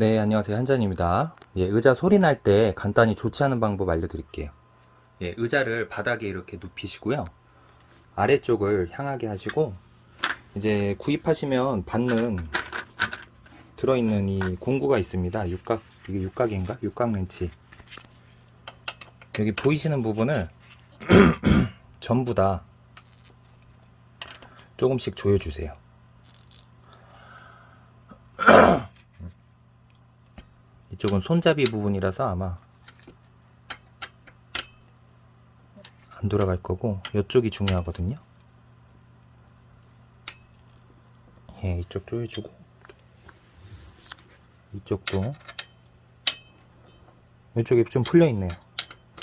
네, 안녕하세요. 한잔입니다. 예, 의자 소리 날 때 간단히 조치하는 방법 알려드릴게요. 예, 의자를 바닥에 이렇게 눕히시고요. 아래쪽을 향하게 하시고, 이제 구입하시면 받는 들어있는 이 공구가 있습니다. 육각, 이게 육각인가? 육각 렌치. 여기 보이시는 부분을 전부 다 조금씩 조여주세요. 이쪽은 손잡이 부분이라서 아마 안 돌아갈 거고 이쪽이 중요하거든요. 예, 이쪽 조여주고 이쪽도 이쪽이 좀 풀려 있네요.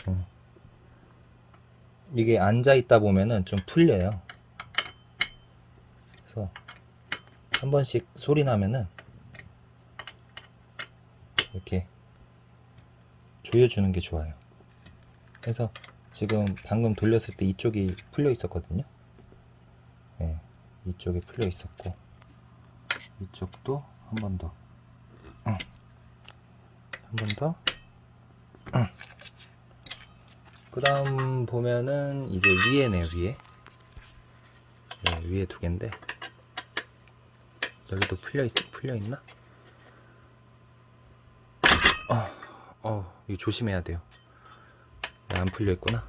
음. 이게 앉아 있다 보면은 좀 풀려요. 그래서 한 번씩 소리 나면은 이렇게 조여주는 게 좋아요. 그래서 지금 방금 돌렸을 때 이쪽이 풀려 있었거든요. 네, 이쪽이 풀려 있었고 이쪽도 한 번 더. 한번 더. 그 다음 보면은 이제 위에네요, 위에. 네, 위에 두 개인데. 여기도 풀려 있, 풀려 있나? 어, 어, 이거 조심해야 돼요. 네, 안 풀려 있구나.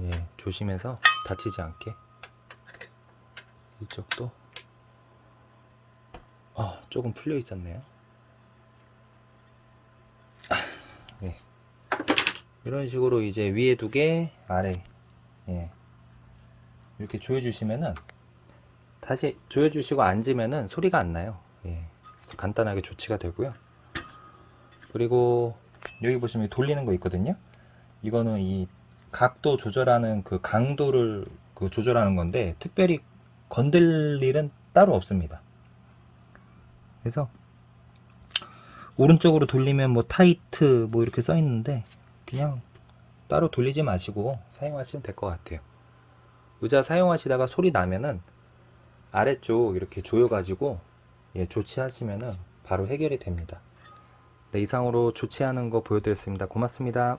예, 조심해서 다치지 않게. 이쪽도. 아, 조금 풀려 있었네요. 아, 네. 이런 식으로 이제 위에 두 개, 아래, 예. 이렇게 조여주시면은, 다시 조여주시고 앉으면은 소리가 안 나요. 예. 간단하게 조치가 되고요. 그리고 여기 보시면 돌리는 거 있거든요. 이거는 이 각도 조절하는 그 강도를 그 조절하는 건데 특별히 건들 일은 따로 없습니다. 그래서 오른쪽으로 돌리면 뭐 타이트 뭐 이렇게 써 있는데 그냥 따로 돌리지 마시고 사용하시면 될 것 같아요. 의자 사용하시다가 소리 나면은 아래쪽 이렇게 조여가지고 예, 조치하시면은 바로 해결이 됩니다. 네, 이상으로 조치하는 거 보여드렸습니다. 고맙습니다.